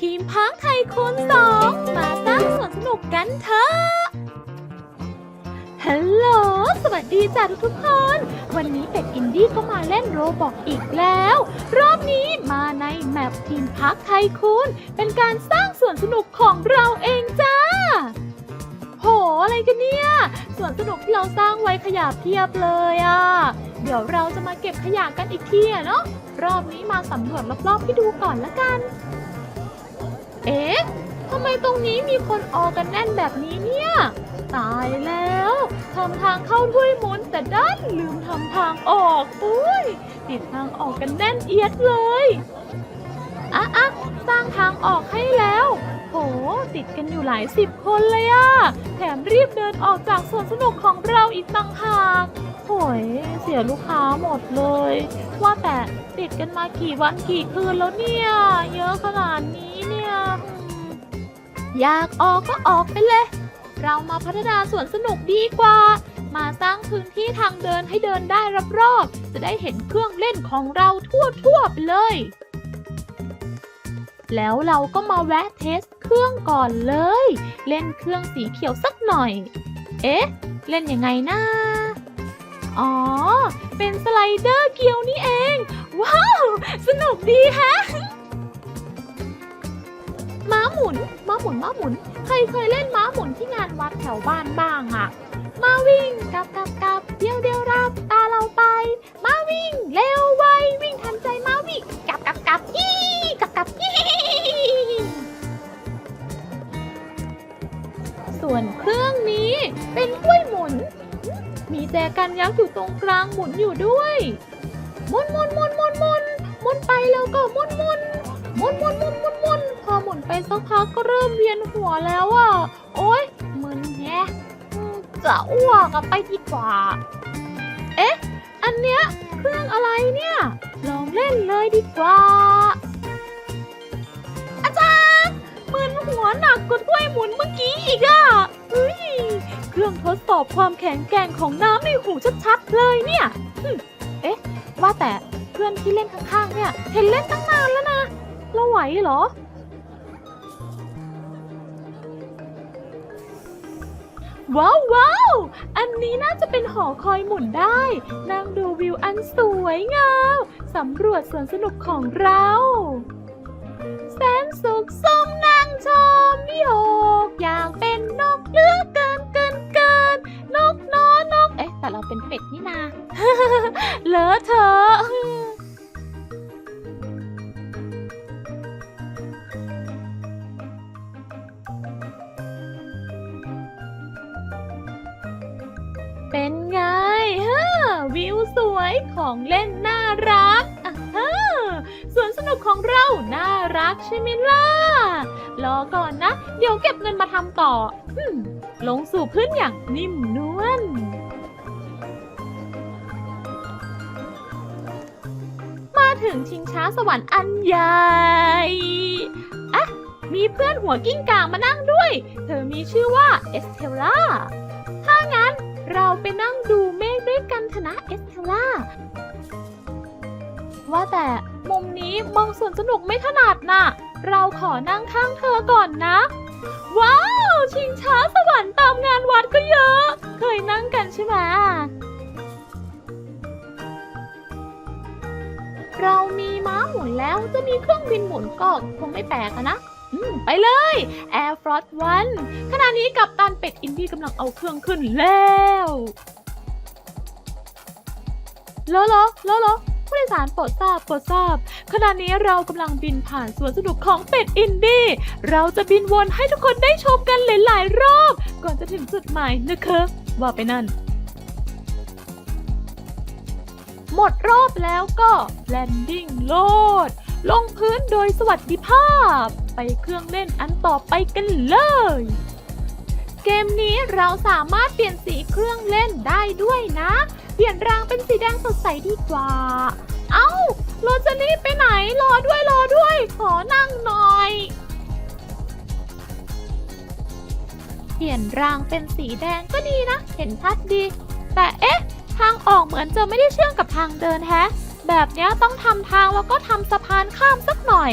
ทีมพักไทยคูณสองมาสร้างสวนสนุกกันเถอะฮัลโหล สวัสดีจ้าทุกๆคน วันนี้เป็ดอินดี้ก็มาเล่นโรบอกอีกแล้ว รอบนี้มาในแมปทีมพักไทยคูณเป็นการสร้างสวนสนุกของเราเองจ้าโห อะไรกันเนี่ย สวนสนุกที่เราสร้างไว้ขยะเพียบเลยอะ่ะ เดี๋ยวเราจะมาเก็บขยะกันอีกทีอะเนาะ รอบนี้มาสำรวจรอบๆให้ดูก่อนละกัน เอ๊ะทำไมตรงนี้มีคนออกกันแน่นแบบนี้เนี่ย ตายแล้วทำทางเข้าถ้วยมุนแต่ด้านลืมทำทางออกอุ้ยติดทางออกกันแน่นเอียดเลยอะอะสร้างทางออกให้แล้วโหติดกันอยู่หลายสิบคนเลยอะแถมรีบเดินออกจากสวนสนุกของเราอีกต่างหากโหยเสียลูกค้าหมดเลย ว่าแต่ติดกันมากี่วันกี่คืนแล้วเนี่ย เยอะขนาดนี้ อยากออกก็ออกไปเลย เรามาพัฒนาสวนสนุกดีกว่า มาสร้างพื้นที่ทางเดินให้เดินได้รอบๆ จะได้เห็นเครื่องเล่นของเราทั่วๆไปเลย แล้วเราก็มาแวะเทสเครื่องก่อนเลย เล่นเครื่องสีเขียวสักหน่อย เอ๊ะ เล่นยังไงนะ อ๋อ เป็นสไลเดอร์เกียวนี่เอง ว้าว สนุกดีแฮะ ม้าหมุน ม้าหมุน ม้าหมุน ใครเคยเล่นม้าหมุนที่งานวัดแถวบ้านบ้างอะมาวิ่งกับกับกับเดียวเดียวรับตาเราไป มาวิ่งเร็วไววิ่งทันใจมาวิ่งกับกับกับยี่กับกับยี่ส่วนเครื่องนี้เป็นถ้วยหมุน มีแจกันยักษ์อยู่ตรงกลางหมุนอยู่ด้วยหมุนหมุนหมุนหมุนหมุนหมุนไปแล้วก็หมุนหมุน หมุนหมุนหมุนหมุนหมุนพอหมุนไปสักพักก็เริ่มเวียนหัวแล้วอะ โอ๊ยมึนแฮะจะอ้วกอะไปดีกว่า เอ๊ะ อันเนี้ยเครื่องอะไรเนี่ย ลองเล่นเลยดีกว่า อาจารย์มึนหัวหนักกว่าถ้วยหมุนเมื่อกี้อีกอะเฮ้ยเครื่องทดสอบความแข็งแกร่งของน้ำในหูชัดๆเลยเนี่ย เอ๊ะ ว่าแต่เพื่อนที่เล่นข้างๆเนี่ย เห็นเล่นตั้งนานแล้วนะ เราไหวเหรอ ว้าวว้าวอันนี้น่าจะเป็นหอคอยหมุนได้ นั่งดูวิวอันสวยงามสำรวจสวนสนุกของเราแสนสุขสมนั่งชมวิหกอยางเป็นนกเลือกเกินเกินเกินนกนอนก เอ๊ะ แต่เราเป็นเป็ดนี่นา เลอะเธอ เป็นไงฮะวิวสวยของเล่นน่ารักอะฮะสวนสนุกของเราน่ารักใช่ไหมล่ะรอก่อนนะ เดี๋ยวเก็บเงินมาทำต่อลงสู่พื้นอย่างนิ่มนวลมาถึงชิงช้าสวรรค์อันใหญ่อะมีเพื่อนหัวกิ้งก่ามานั่งด้วย เธอมีชื่อว่าเอสเทลล่า เราไปนั่งดูเมฆด้วยกันเถอะนะเอสเทล่า ว่าแต่มุมนี้มองสวนสนุกไม่ถนัดน่ะ เราขอนั่งข้างเธอก่อนนะ ว้าว ชิงช้าสวรรค์ตามงานวัดก็เยอะ เคยนั่งกันใช่ไหมเรามีม้าหมุนแล้วจะมีเครื่องบินหมุนก็คงไม่แปลกนะ ไปเลย Air Force One ขณะนี้กับตันเป็ดอินดี้กำลังเอาเครื่องขึ้นแล้วโลโลโลโลผู้โดยสารโปรดทราบโปรดทราบ ขณะนี้เรากำลังบินผ่านสวนสนุกของเป็ดอินดี้ เราจะบินวนให้ทุกคนได้ชมกันหลายๆรอบ ก่อนจะถึงจุดหมายนะคะว่าไปนั่น หมดรอบแล้วก็แลนดิ้งโลด ลงพื้นโดยสวัสดิภาพ เครื่องเล่นอันต่อไปกันเลย เกมนี้เราสามารถเปลี่ยนสีเครื่องเล่นได้ด้วยนะ เปลี่ยนรางเป็นสีแดงสดใสดีกว่า เอ้าโรจนี่ไปไหน รอด้วยรอด้วย ขอนั่งหน่อย เปลี่ยนรางเป็นสีแดงก็ดีนะ เห็นชัดดี แต่เอ๊ะ ทางออกเหมือนจะไม่ได้เชื่อมกับทางเดินแฮะ แบบนี้ต้องทำทางแล้วก็ทำสะพานข้ามสักหน่อย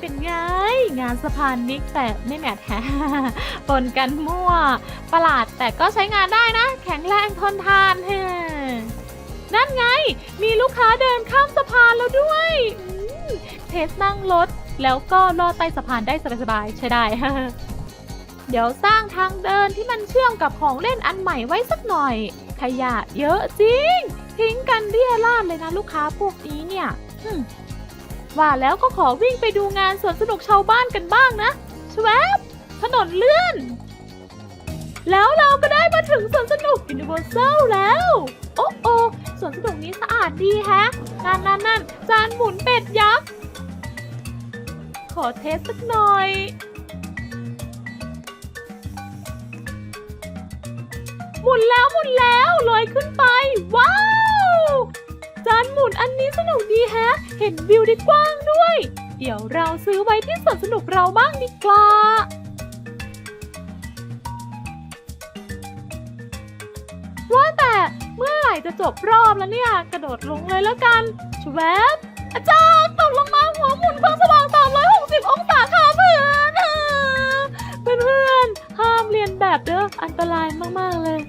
เป็นไง งานสะพานนิกแต่ไม่แมทแฮปนกันมั่ว ประหลาดแต่ก็ใช้งานได้นะ แข็งแรงทนทานเฮ้นั่นไง มีลูกค้าเดินข้ามสะพานแล้วด้วยเทสนั่งรถแล้วก็ลอดใต้สะพานได้สบายๆใช้ได้ เดี๋ยวสร้างทางเดินที่มันเชื่อมกับของเล่นอันใหม่ไว้สักหน่อย ขยะเยอะจริง ทิ้งกันเรียราดเลยนะลูกค้าพวกนี้เนี่ย ว่าแล้วก็ขอวิ่งไปดูงานสวนสนุกชาวบ้านกันบ้างนะชวบถนนเลื่อน แล้วเราก็ได้มาถึงสวนสนุก Universal แล้ว โอ้โอ้สวนสนุกนี้สะอาดดีแฮะนั่นนั่นนั่นจานหมุนเป็ดยักษ์ ขอเทสสักหน่อยหมุนแล้วหมุนแล้วลอยขึ้นไป ว้าวานหมุนอันนี้สนุกดีแฮะ เห็นวิวได้กว้างด้วย เดี๋ยวเราซื้อไว้ที่สวนสนุกเราบ้างดีกว่าว่าแต่เมื่อไหร่จะจบรอบแล้วเนี่ย กระโดดลงเลยแล้วกันชวบอาจารย์ตกลงมาหัวหมุนเครื่องสว่าง 360 องศาค่ะเพื่อนเพื่อนเพื่อนห้ามเรียนแบบเด้ออันตรายมาก ๆ เลย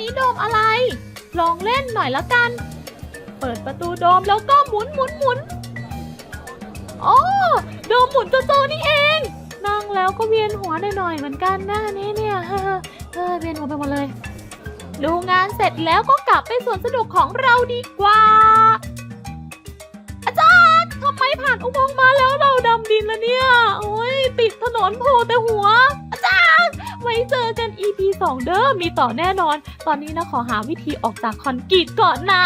นี้โดมอะไร ลองเล่นหน่อยแล้วกัน เปิดประตูโดมแล้วก็หมุนหมุนหมุนอ๋อโดมหมุนโจโจนี่เอง นั่งแล้วก็เวียนหัวหน่อยๆเหมือนกันนะนี้เนี่ยเฮ้อเฮ้อเวียนหัวไปหมดเลย ดูงานเสร็จแล้วก็กลับไปสวนสนุกของเราดีกว่า อาจารย์ทำไมผ่านอุโมงค์มาแล้วเราดำดินแล้วเนี่ย โอ้ยติดถนนโผล่แต่หัว ว้เจอกัน EP 2 เด้อมีต่อแน่นอน ตอนนี้นะขอหาวิธีออกจากคอนกรีตก่อนนะ